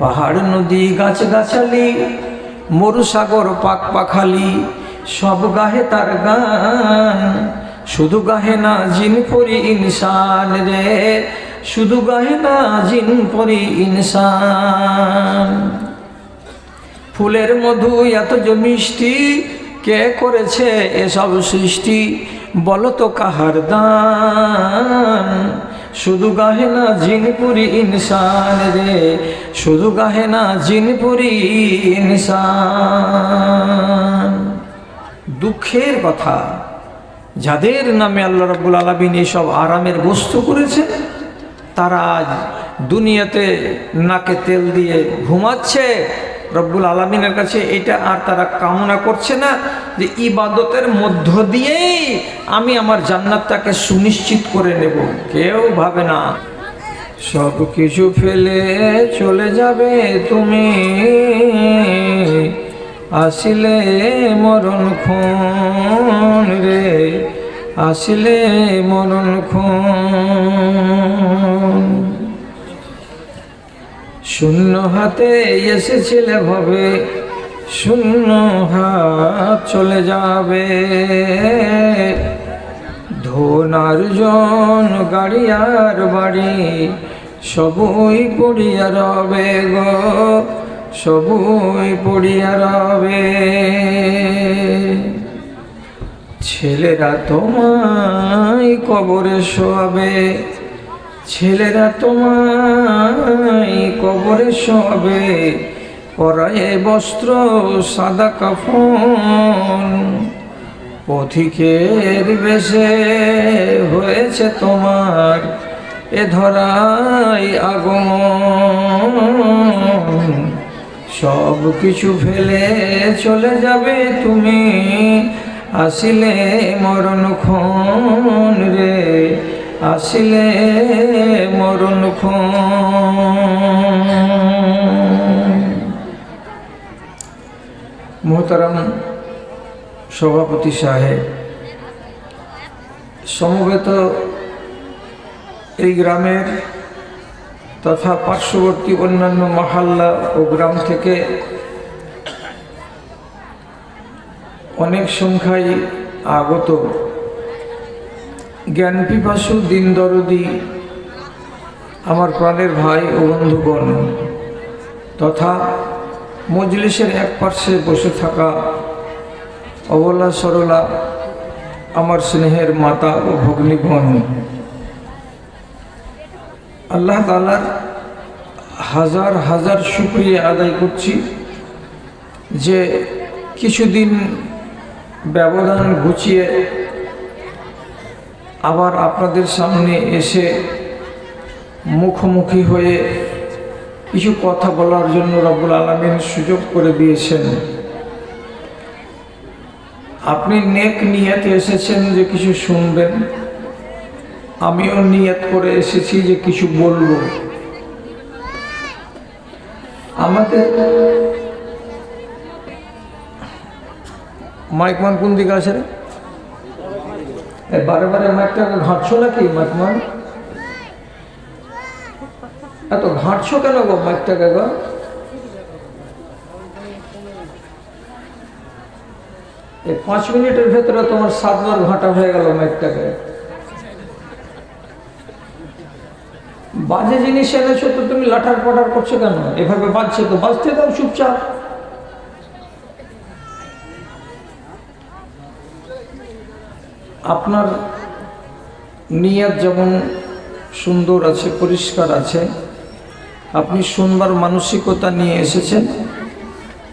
পাহাড়, নদী গাছ গাছালি মরুসাগর পাক পাখালি সব গাহে তার গান। শুধু গাহে না জিন পরি ইনসান রে, শুধু গাহে না জিন পরি ইনসান। ফুলের মধু এত যে মিষ্টি, কে করেছে এসব সৃষ্টি? বলো তো কাহার দান? শুধু গাহে না জিনপুরি ইনসান রে। শুধু গাহে না জিনপুরি ইনসান। দুঃখের কথা, যাদের নামে আল্লাহ রাব্বুল আলমিন এইসব আরামের বস্তু করেছে, তারা আজ দুনিয়াতে নাকে তেল দিয়ে ঘুমাচ্ছে রব্বুল আলমিনের কাছে এটা আর তারা কামনা করছে না যে ইবাদতের মধ্য দিয়েই আমি আমার জান্নাতটাকে সুনিশ্চিত করে নেব। কেউ ভাবে না। সব কিছু ফেলে চলে যাবে তুমি। আসিলে মরণ খুন রে, আসিলে মরণ খুন। শূন্য হাতে এসেছিলে ভবে, শূন্য হাত চলে যাবে। ধনার জন গাড়িয়ার বাড়ি, সবই পড়িয়া রবে গো, সবই পড়িয়া রবে। ছেলেরা তোমায় কবরে শোয়াবে ছেলেরা তোমায় কবরে সবে পরায়ে বস্ত্র, সাদা কাফন। পথিকের বেশে হয়েছে তোমার এ ধরাই আগমন। সব কিছু ফেলে চলে যাবে তুমি, আসিলে মরণ খন রে। আসিলে মরণ খন। মোহতারাম সভাপতি সাহেব, সমবেত এই গ্রামের তথা পার্শ্ববর্তী অন্যান্য মহাল্লা ও গ্রাম থেকে অনেক সংখ্যায় আগত জ্ঞান পিপাসু দিন দরদি আমার প্রাণের ভাই ও বন্ধুগণ, তথা মজলিসের এক পার্শ্বে বসে থাকা অবলা সরলা, আমার স্নেহের মাতা ও ভগ্নীগণ, আল্লাহ তালার হাজার হাজার শুক্রিয়া আদায় করছি যে কিছুদিন ব্যবধান গুছিয়ে আবার আপনাদের সামনে এসে মুখোমুখি হয়ে কিছু কথা বলার জন্য রব্বুল আলমিন সুযোগ করে দিয়েছেন। আপনি নেক নিয়াতে এসেছেন যে কিছু শুনবেন, আমিও নিয়ত করে এসেছি যে কিছু বলব। আমাদের মাইকমান কোন দিকে আছে রে? বারে বারে নাকি এত কেন গো গো? এই পাঁচ মিনিটের ভেতরে তোমার সাতবার ঘাঁটা হয়ে গেল মাইকটাকে বাজে জিনিস এনেছো তো তুমি লাঠার পাঠার করছ কেন? এভাবে বাজছে তো বাজতে দাও চুপচাপ। আপনার নিয়াত যেমন সুন্দর আছে, পরিষ্কার আছে, আপনি শুনবার মানসিকতা নিয়ে এসেছেন,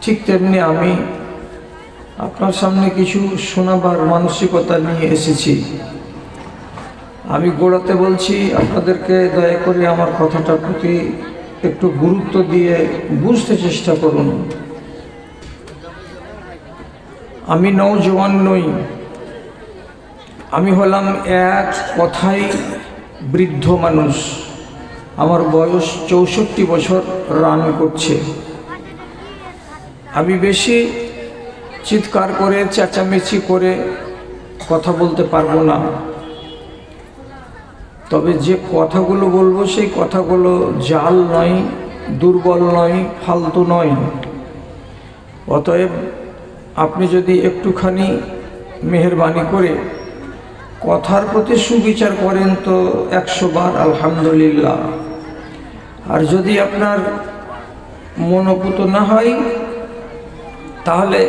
ঠিক তেমনি আমি আপনার সামনে কিছু শোনাবার মানসিকতা নিয়ে এসেছি। আমি গোড়াতে বলছি, আপনাদেরকে দয়া করে আমার কথাটার প্রতি একটু গুরুত্ব দিয়ে বুঝতে চেষ্টা করুন। আমি নৌজওয়ান নই। আমি হলাম এক কথাই বৃদ্ধ মানুষ। আমার বয়স চৌষট্টি বছর রান করছে। আমি বেশি চিৎকার করে, চেঁচামেচি করে কথা বলতে পারব না। তবে যে কথাগুলো বলব, সেই কথাগুলো জাল নয়, দুর্বল নয়, ফালতু নয়। অতএব আপনি যদি একটুখানি মেহরবানি করে কথার প্রতি সুবিচার করেন তো একশো বার, আলহামদুলিল্লাহ। আর যদি আপনার মনোপুত না হয়, তাহলে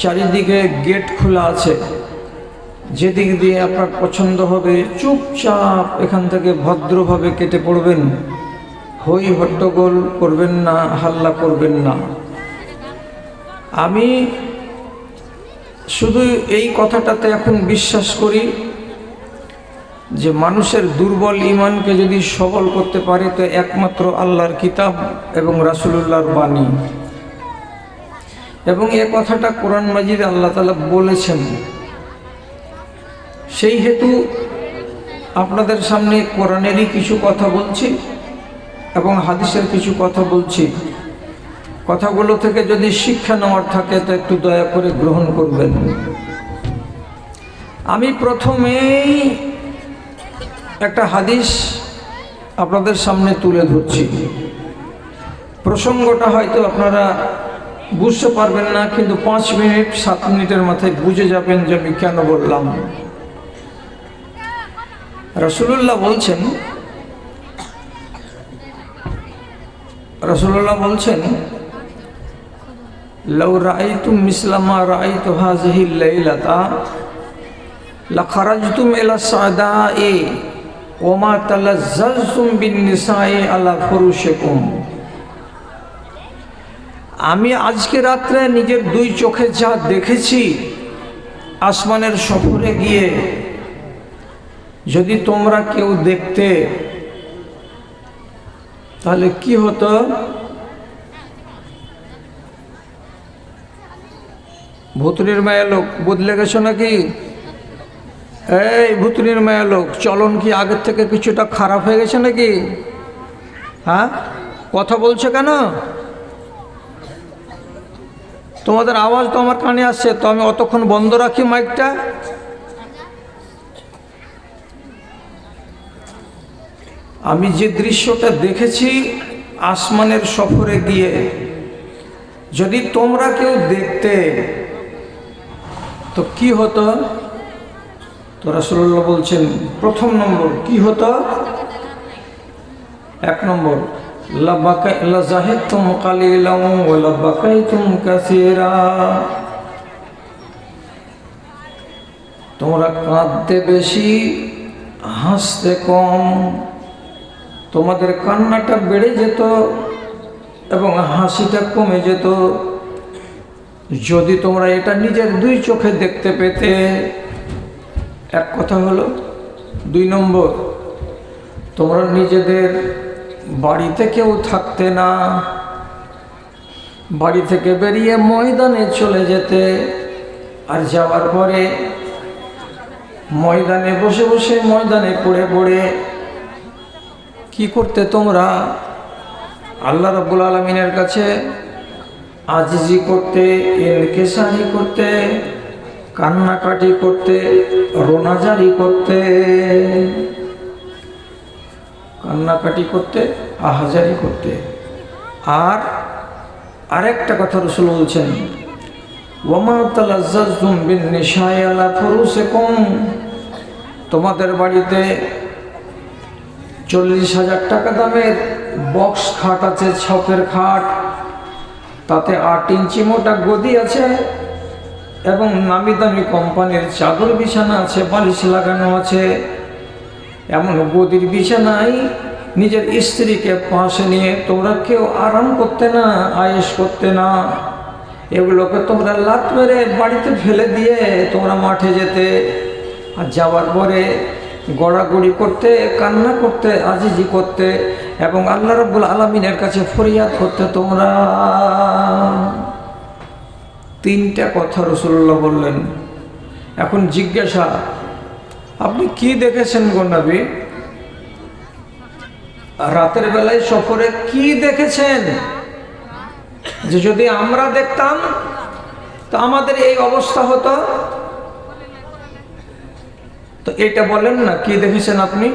চারিদিকে গেট খোলা আছে। যেদিক দিয়ে আপনার পছন্দ হবে, চুপচাপ এখান থেকে ভদ্রভাবে কেটে পড়বেন। হই হট্টগোল করবেন না, হাল্লা করবেন না। আমি শুধু এই কথাটাতে এখন বিশ্বাস করি যে মানুষের দুর্বল ইমানকে যদি সবল করতে পারে, তো একমাত্র আল্লাহর কিতাব এবং রাসুলুল্লাহর বাণী। এবং এ কথাটা কোরআন মাজিদ আল্লাহ তালা বলেছেন। সেই হেতু আপনাদের সামনে কোরআনেরই কিছু কথা বলছি এবং হাদিসের কিছু কথা বলছি। কথাগুলো থেকে যদি শিক্ষা নেওয়ার থাকে, তো একটু দয়া করে গ্রহণ করবেন। আমি প্রথমেই একটা হাদিস আপনাদের সামনে তুলে ধরছি। প্রসঙ্গটা হয়তো আপনারা বুঝতে পারবেন না, কিন্তু পাঁচ মিনিট, সাত মিনিটের মাথায় বুঝে যাবেন যে আমি কেন বললাম। রসুল্লাহ বলছেন রসুল্লাহ বলছেন لو رأيتم مثل ما رأيت هذه الليلة لخرجتم إلى السعداء وما تلذذتم بالنساء على فرشكم আমি আজকে রাত্রে নিজের দুই চোখে যা দেখেছি আসমানের সফরে গিয়ে যদি তোমরা কেউ দেখতে তাহলে কি হতো ভুতুরির মায়া লোক বদলে গেছো নাকি? এই ভুতুরির মায়া লোক, চলন কি আগের থেকে কিছুটা খারাপ হয়ে গেছে নাকি? হ্যাঁ? কথা বলছো কেন? তোমাদের আওয়াজ তো আমার কানে আসছে, তো আমি অতক্ষণ বন্ধ রাখি মাইকটা। আমি যে দৃশ্যটা দেখেছি আসমানের সফরে গিয়ে, যদি তোমরা কেউ দেখতে তো কি হতো? তো রাসুল্লাহ বলছেন, প্রথম নম্বর কি হতো? এক নম্বর তোমরা কাঁদতে বেশি, হাসতে কম। তোমাদের কান্নাটা বেড়ে যেত এবং হাসিটা কমে যেত। যদি তোমরা এটা নিজের দুই চোখে দেখতে পেতে, এক কথা হলো, দুই নম্বর, তোমরা নিজেদের বাড়িতে কেউ থাকতে না, বাড়ি থেকে বেরিয়ে ময়দানে চলে যেতে, আর যাওয়ার পরে ময়দানে বসে বসে ময়দানে পড়ে পড়ে কি করতে তোমরা? আল্লাহ রব্বুল আলমিনের কাছে আজিজি করতে এনকেসারি করতে, কান্নাকাটি করতে, রোনাজারি করতে। কান্নাকাটি করতে, আহাজারি করতে। আর আরেকটা কথা রসুল বলছেন তোমাদের বাড়িতে চল্লিশ হাজার টাকা দামের বক্স খাট আছে ছকের খাট। তাতে আট ইঞ্চি মোটা গদি আছে এবং নামি দামি কোম্পানির চাদর বিছানা আছে, বালিশ লাগানো আছে। এমন গদির বিছানায় নিজের স্ত্রীকে পাশে নিয়ে তোমরা কেউ আরাম করতে না আয়েস করতে না। এগুলোকে তোমরা লাত মেরে বাড়িতে ফেলে দিয়ে তোমরা মাঠে যেতে। আর যাওয়ার পরে গড়াগড়ি করতে, কান্না করতে, আজিজি করতে এবং আল্লাহ রব্বুল আলমিনের কাছে ফরিয়াদ করতে তোমরা। তিনটা কথা রসুল্লাহ বললেন। এখন জিজ্ঞাসা, আপনি কি দেখেছেন গন্ডাবি রাতের বেলায় সফরে কি দেখেছেন? যে যদি আমরা দেখতাম, তো আমাদের এই অবস্থা হতো তো এটা বলেন না, কি দেখেছেন আপনি?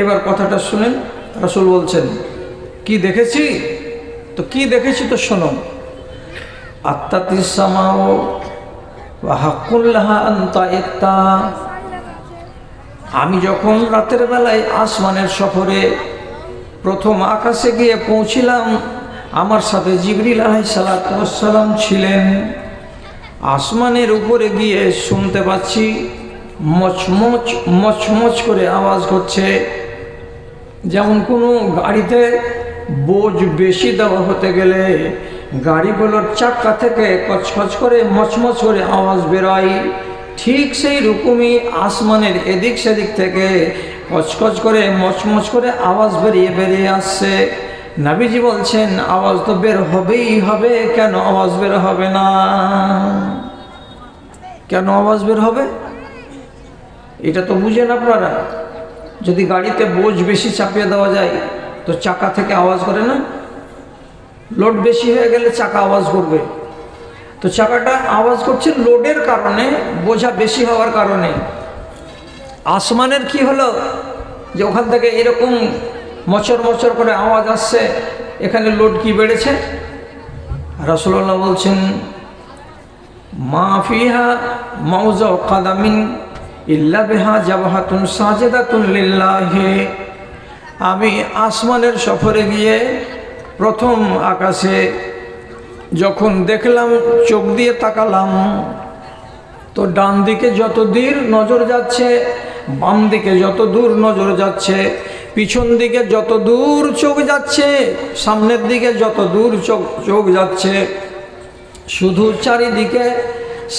এবার কথাটা শুনেন, রাসুল বলছেন, কি দেখেছি? তো কি দেখেছি তো শোনো। আত্মাতিসামাও আমি যখন রাতের বেলায় আসমানের সফরে প্রথম আকাশে গিয়ে পৌঁছিলাম, আমার সাথে জিবরিল আলাইসালাম ছিলেন। আসমানের উপরে গিয়ে শুনতে পাচ্ছি মচমচ মচমচ করে আওয়াজ করছে। যেমন কোনো গাড়িতে বোঝ বেশি দেওয়া হতে গেলে গাড়িগুলোর চাক্কা থেকে কচকচ করে মচমচ করে আওয়াজ বেরোয়। ঠিক সেই রকমই আসমানের এদিক সেদিক থেকে কচকচ করে মচমচ করে আওয়াজ বেরিয়ে বেরিয়ে আসছে। নাবিজি বলছেন, আওয়াজ তো বের হবেই হবে, কেন আওয়াজ বের হবে না? কেন আওয়াজ বের হবে? এটা তো বুঝেন আপনারা। যদি গাড়িতে বোঝ বেশি চাপিয়ে দেওয়া যায়, তো চাকা থেকে আওয়াজ করে না? লোড বেশি হয়ে গেলে চাকা আওয়াজ করবে। তো চাকাটা আওয়াজ করছে লোডের কারণে, বোঝা বেশি হওয়ার কারণে। আসমানের কি হলো? যে ওখান থেকে এরকম মচর মচর করে আওয়াজ আসছে, এখানে লোড কি বেড়েছে? রসল্লাহ বলছেন, মা ফিহা মাউজা কাদামিন ইল্লা বেহা জাবাহাতুন সাজেদাতুন লিল্লাহে। আমি আসমানের সফরে গিয়ে প্রথম আকাশে যখন দেখলাম, চোখ দিয়ে তাকালাম, তো ডান দিকে যত দূর নজর যাচ্ছে, বাম দিকে যত দূর নজর যাচ্ছে, পিছন দিকে যত দূর চোখ যাচ্ছে, সামনের দিকে যত দূর চোখ চোখ যাচ্ছে, শুধু চারিদিকে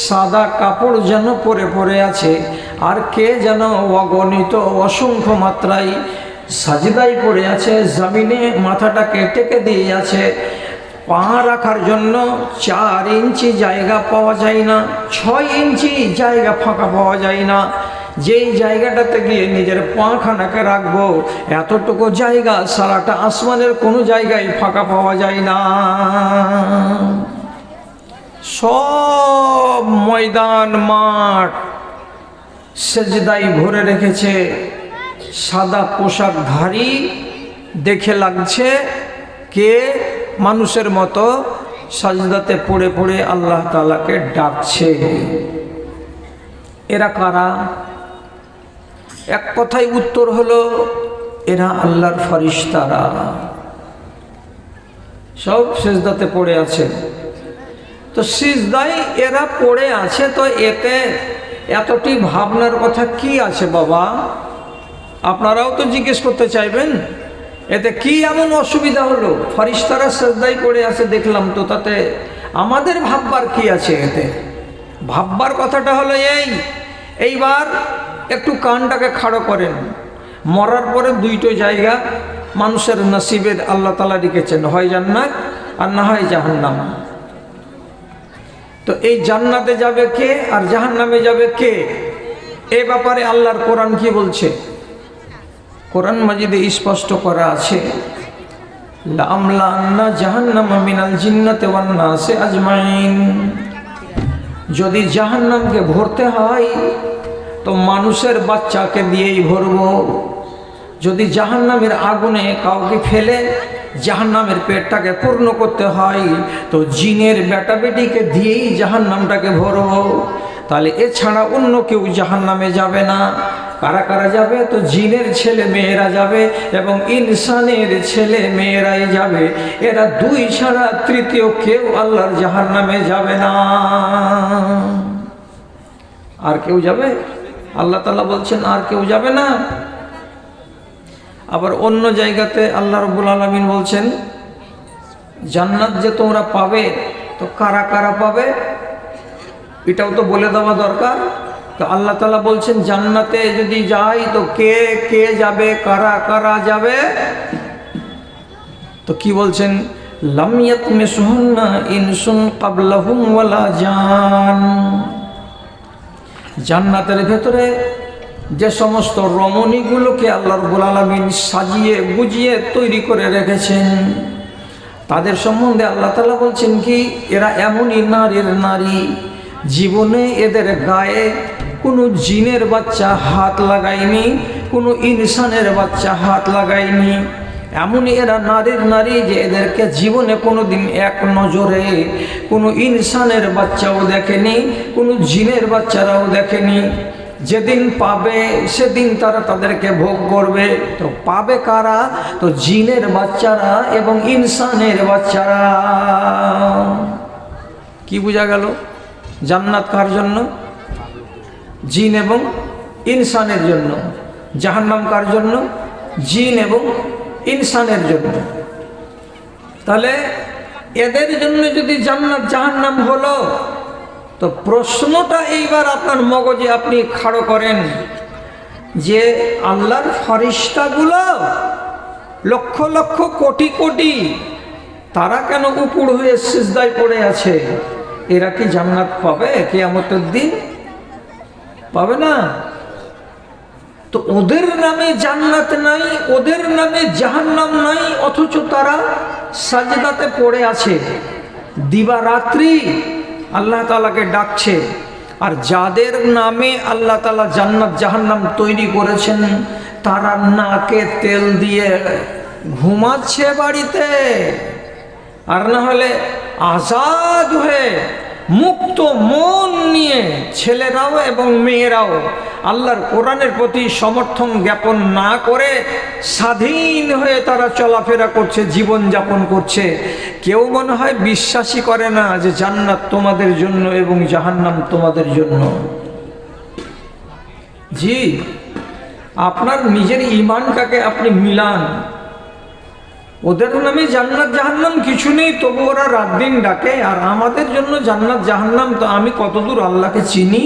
সাদা কাপড় যেন পরে পরে আছে, আর কে যেন অগণিত অসংখ্য মাত্রায় সাজিদাই পড়ে আছে, জমিনে মাথাটাকে টেকে দিয়ে আছে। পা রাখার জন্য চার ইঞ্চি জায়গা পাওয়া যায় না, ছয় ইঞ্চি জায়গা ফাঁকা পাওয়া যায় না। যেই জায়গাটাতে গিয়ে নিজের পাখানাকে রাখব, এতটুকু জায়গা সারাটা আসমানের কোনো জায়গায় ফাঁকা পাওয়া যায় না। সব ময়দান মাঠ সেজদাই ভরে রেখেছে, সাদা পোশাকধারী দেখে লাগছে কে মানুষের মতো সাজদাতে পড়ে পড়ে আল্লাহ তালাকে ডাকছে। এরা কারা? এক কথায় উত্তর হলো, এরা আল্লাহর ফরিস্তারা। সব সেজদাতে পড়ে আছে। তো সিজদাই এরা পড়ে আছে, তো এতে এতটি ভাবনার কথা কি আছে বাবা? আপনারাও তো জিজ্ঞেস করতে চাইবেন, এতে কি এমন অসুবিধা হলো? ফরিস্তারা সেজদাই পড়ে আছে, দেখলাম তো, তাতে আমাদের ভাববার কি আছে এতে? ভাববার কথাটা হলো এই, এইবার একটু কানটাকে খাড়ো করেন। মরার পরে দুইটো জায়গা মানুষের নসিবের আল্লাহ তালা রেখেছেন হয় জান্নাত আর না হয় জাহান্নাম। তো এই জান্নাতে যাবে কে আর জাহান্নামে যাবে কে? এ ব্যাপারে আল্লাহর কোরআন কি বলছে? কোরআন মাজিদে স্পষ্ট করা আছে যদি জাহান্নামকে ভরতে হয়, তো মানুষের বাচ্চাকে দিয়েই ভরবো। যদি জাহান্নামের আগুনে কাউকে ফেলে জাহান্নামের পেটটাকে পূর্ণ করতে হয়। তো জিনের বেটা বেটিকে দিয়েই জাহান্নামটাকে ভরব তাহলে এছাড়া অন্য কেউ জাহান্নামে যাবে না। কারা কারা যাবে? তো জিনের ছেলে মেয়েরা যাবে এবং ইনসানের ছেলে মেয়েরাই যাবে। এরা দুই ছাড়া তৃতীয় কেউ আল্লাহর জাহান্নামে যাবে না। আর কেউ যাবে? আল্লাহ তালা বলছেন, আর কেউ যাবে না? আবার অন্য জায়গাতে আল্লাহ রব্বুল আলমিন বলছেন, জান্নাত যে তোমরা পাবে, তো কারা কারা পাবে? এটাও তো বলে দেওয়া দরকার। তো আল্লাহ তালা বলছেন, জান্নাতে যদি যাই, তো কে কে যাবে, কারা কারা যাবে? তো কি বলছেন লামিয়াত মেসুহন্না ইনসুন কাবলাহুম ওয়ালা জান। জান্নাতের ভেতরে যে সমস্ত রমণীগুলোকে আল্লাহ রবুল সাজিয়ে গুজিয়ে তৈরি করে রেখেছেন, তাদের সম্বন্ধে আল্লাহ তালা বলছেন কি, এরা এমনই নারীর নারী, জীবনে এদের গায়ে কোনো জিনের বাচ্চা হাত লাগায়নি, কোনো ইনসানের বাচ্চা হাত লাগায়নি। এমনই এরা নারীর নারী যে এদেরকে জীবনে কোনো দিন এক নজরে কোনো ইনসানের বাচ্চাও দেখেনি, কোনো জিনের বাচ্চারাও দেখেনি। যেদিন পাবে, সেদিন তারা তাদেরকে ভোগ করবে। তো পাবে কারা? তো জিনের বাচ্চারা এবং ইনসানের বাচ্চারা। কি বোঝা গেল? জান্নাত কার জন্য? জিন এবং ইনসানের জন্য। জাহান্নাম কার জন্য? জিন এবং ইনসানের জন্য। তাহলে এদের জন্য যদি জান্নাত জাহান্নাম হলো তো প্রশ্নটা এইবার আপনার মগজে আপনি খাড়ো করেন যে আল্লাহর ফরিস্তাগুলো লক্ষ লক্ষ কোটি কোটি তারা কেন উপুর হয়ে সিজদায় পড়ে আছে? এরা কি জান্নাত পাবে? কেয়ামতের দিন পাবে না? তো ওদের নামে জান্নাত নাই, ওদের নামে জাহান্নাম নাই, অথচ তারা সাজদাতে পড়ে আছে। দিবারাত্রি আল্লাহ তালাকে ডাকছে। আর যাদের নামে আল্লাহ তালা জান্নাত, জাহান্নাম তৈরি করেছেন, তারা নাকে তেল দিয়ে ঘুমাচ্ছে বাড়িতে। আর না হলে আজাদ হয়ে মুক্ত মন নিয়ে ছেলেরাও এবং মেয়েরাও আল্লাহর কোরআনের প্রতি সমর্থন জ্ঞাপন না করে স্বাধীন হয়ে তারা চলাফেরা করছে জীবন যাপন করছে। কেউ মনে হয় বিশ্বাসই করে না যে জান্নাত তোমাদের জন্য এবং জাহান্নাম তোমাদের জন্য। জি, আপনার নিজের ইমানটাকে আপনি মিলান? ওদের নামে জান্নাত জাহান্নাম কিছু নেই, তবু ওরা রাত দিন ডাকে। আর আমাদের জন্য জান্নাত জাহান্নাম তো আমি কতদূর আল্লাহকে চিনি?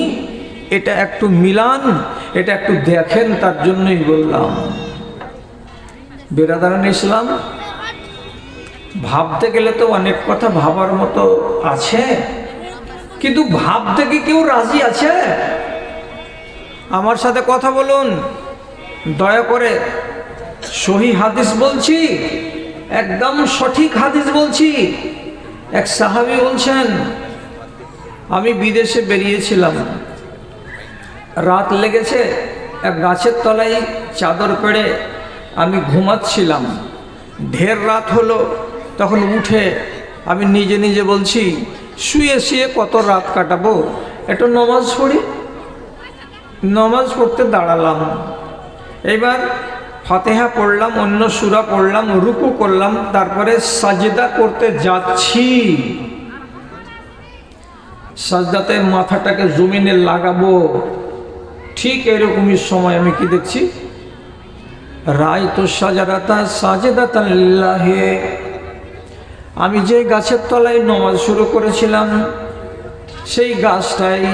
এটা একটু মিলান, এটা একটু দেখেন, তার জন্যই বললাম। বেরাদারান ইসলাম ভাবতে গেলে তো অনেক কথা ভাবার মতো আছে, কিন্তু ভাবতে কি কেউ রাজি আছে? আমার সাথে কথা বলুন। দয়া করে সহি হাদিস বলছি। একদম সঠিক হাদিস বলছি। এক সাহাবি বলছেন, আমি বিদেশে বেরিয়েছিলাম। রাত লেগেছে, এক গাছের তলায় চাদর পেড়ে আমি ঘুমাচ্ছিলাম। ঢের রাত হলো, তখন উঠে আমি নিজে নিজে বলছি, শুয়ে শুয়ে কত রাত কাটাবো? একটু নমাজ পড়ি? নমাজ পড়তে দাঁড়ালাম। এবার ফতেহা পড়লাম, অন্য সুরা পড়লাম, রুকু করলাম, তারপরে সাজেদা করতে যাচ্ছি। সাজদাতে মাথাটাকে জমিনে লাগাবো। ঠিক এরকমই সময় আমি কি দেখছি? রায় তো সাজারাতা সাজেদাতাল্লাহে আমি যে গাছের তলায় নমাজ শুরু করেছিলাম, সেই গাছটাই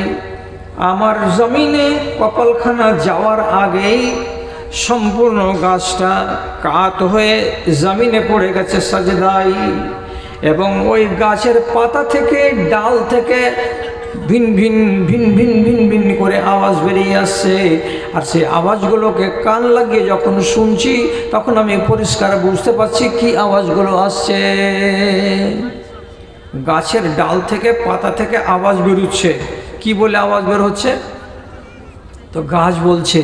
আমার জমিনে কপালখানা যাওয়ার আগেই সম্পূর্ণ গাছটা কাত হয়ে জমিনে পড়ে গেছে সাজেদাই। এবং ওই গাছের পাতা থেকে, ডাল থেকে ভিন ভিন ভিন ভিন ভিন ভিন করে আওয়াজ বেরিয়ে আসছে। আর সেই আওয়াজগুলোকে কান লাগিয়ে যখন শুনছি, তখন আমি পরিষ্কার বুঝতে পারছি কি আওয়াজগুলো আসছে। গাছের ডাল থেকে, পাতা থেকে আওয়াজ বেরোচ্ছে। কি বলে আওয়াজ বের হচ্ছে? তো গাছ বলছে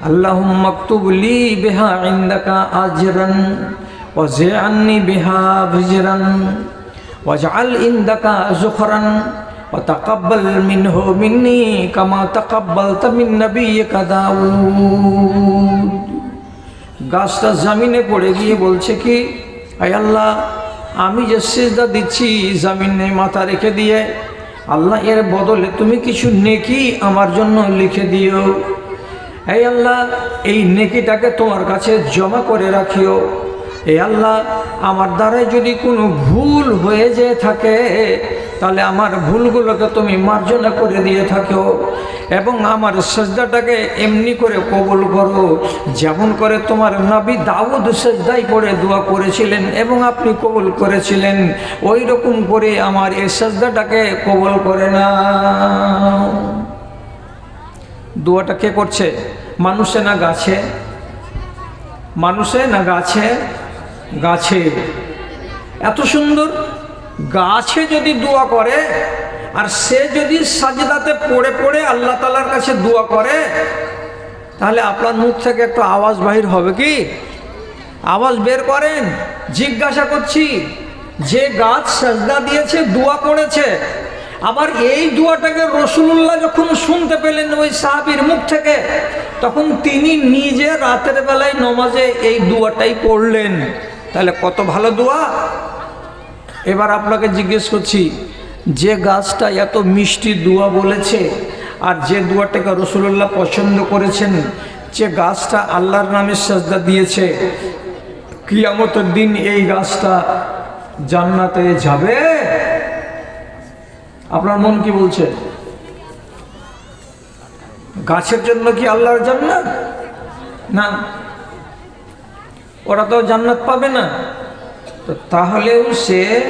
আল্লাহ মকতুবলি বেহা ইন্দাকা আজরান ওয়াজআলনি বিহা বিজরান ওয়াজআল ইন্দাকা যুখরান وتقبل منه مني كما تقبلت من نبيك داود গাছটা জামিনে পড়ে গিয়ে বলছে কি আয় আল্লাহ আমি যে সেজদা দিচ্ছি জামিনে মাথা রেখে দিয়ে আল্লাহ এর বদলে তুমি কিছু নেকি আমার জন্য লিখে দিও এই আল্লাহ, এই নেকিটাকে তোমার কাছে জমা করে রাখিও। এ আল্লাহ, আমার দ্বারাই যদি কোনো ভুল হয়ে যেয়ে থাকে, তাহলে আমার ভুলগুলোকে তুমি মার্জনা করে দিয়ে থাকো এবং আমার সেজদাটাকে এমনি করে কবুল করো। যেমন করে তোমার নবী দাউদ সেজদাই করে দোয়া করেছিলেন এবং আপনি কবুল করেছিলেন ওই রকম করে আমার এই সেজদাটাকে কবুল করে না দোয়াটা কে করছে? মানুষে না গাছে? মানুষে না গাছে? গাছে। এত সুন্দর। গাছে যদি দোয়া করে, আর সে যদি সাজদাতে পড়ে পড়ে আল্লাহ তালার কাছে দোয়া করে, তাহলে আপনার মুখ থেকে একটু আওয়াজ বাহির হবে কি? আওয়াজ বের করেন। জিজ্ঞাসা করছি, যে গাছ সাজদা দিয়েছে, দোয়া পড়েছে আবার এই দোয়াটাকে রসুল্লাহ যখন শুনতে পেলেন, ওই সাহাবির মুখ থেকে, তখন তিনি নিজে রাতের বেলায় নমাজে এই দোয়াটাই পড়লেন। তাহলে কত ভালো দোয়া? এবার আপনাকে জিজ্ঞেস করছি, যে গাছটা এত মিষ্টি দোয়া বলেছে, আর যে দোয়াটাকে রসুল্লাহ পছন্দ করেছেন, যে গাছটা আল্লাহর নামে সাজদা দিয়েছে, কিয়ামতের দিন এই গাছটা জান্নাতে যাবে? আপনার মন কি বলছে? গাছের জন্য কি আল্লাহর জান্নাত? না। ওরা তো জান্নাত পাবে না। তো তাহলেও সে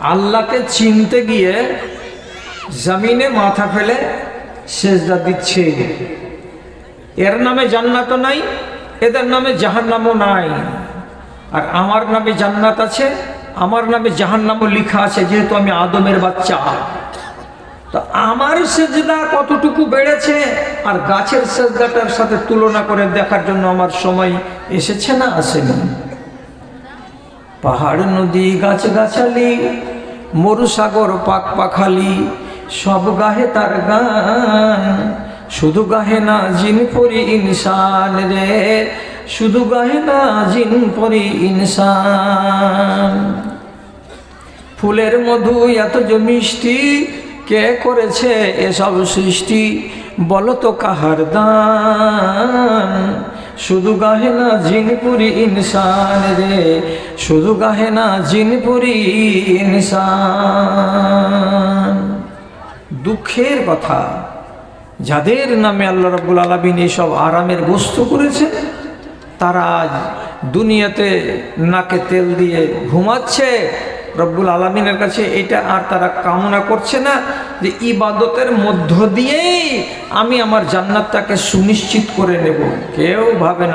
আল্লাহকে চিনতে গিয়ে জমিনে মাথা ফেলে সেজদা দিচ্ছে। এর নামে জান্নাতও নাই, এদের নামে জাহান্নামও নাই। আর আমার নামে জান্নাত আছে আমার নামে জাহান্নামও লিখা আছে, যেহেতু আমি আদমের বাচ্চা। তো আমার সেজদা কতটুকু বেড়েছে আর গাছের সেজদাটার সাথে তুলনা করে দেখার জন্য আমার সময় এসেছে না আসেনি? পাহাড়, নদী গাছ গাছালি মরুসাগর, পাক পাখালি, সব গাহে তার গান। শুধু গাহে না জিন পরি ইনসান রে, শুধু গাহে না জিন পরি ইনসান। ফুলের মধু এত যে মিষ্টি, কে করেছে এসব সৃষ্টি? বলো তো কাহার দান? শুধু গাহে না জিনপুরি ইনসান রে, শুধু গাহে না জিনপুরি ইনসান। দুঃখের কথা, যাদের নামে আল্লাহ রব্বুল আলমিন এইসব আরামের বস্তু করেছে, তারা আজ দুনিয়াতে নাকে তেল দিয়ে ঘুমাচ্ছে রব্বুল আলমিনের কাছে এটা আর তারা কামনা করছে না যে ইবাদতের মধ্য দিয়েই আমি আমার জান্নাতটাকে সুনিশ্চিত করে নেব। কেউ ভাবে না।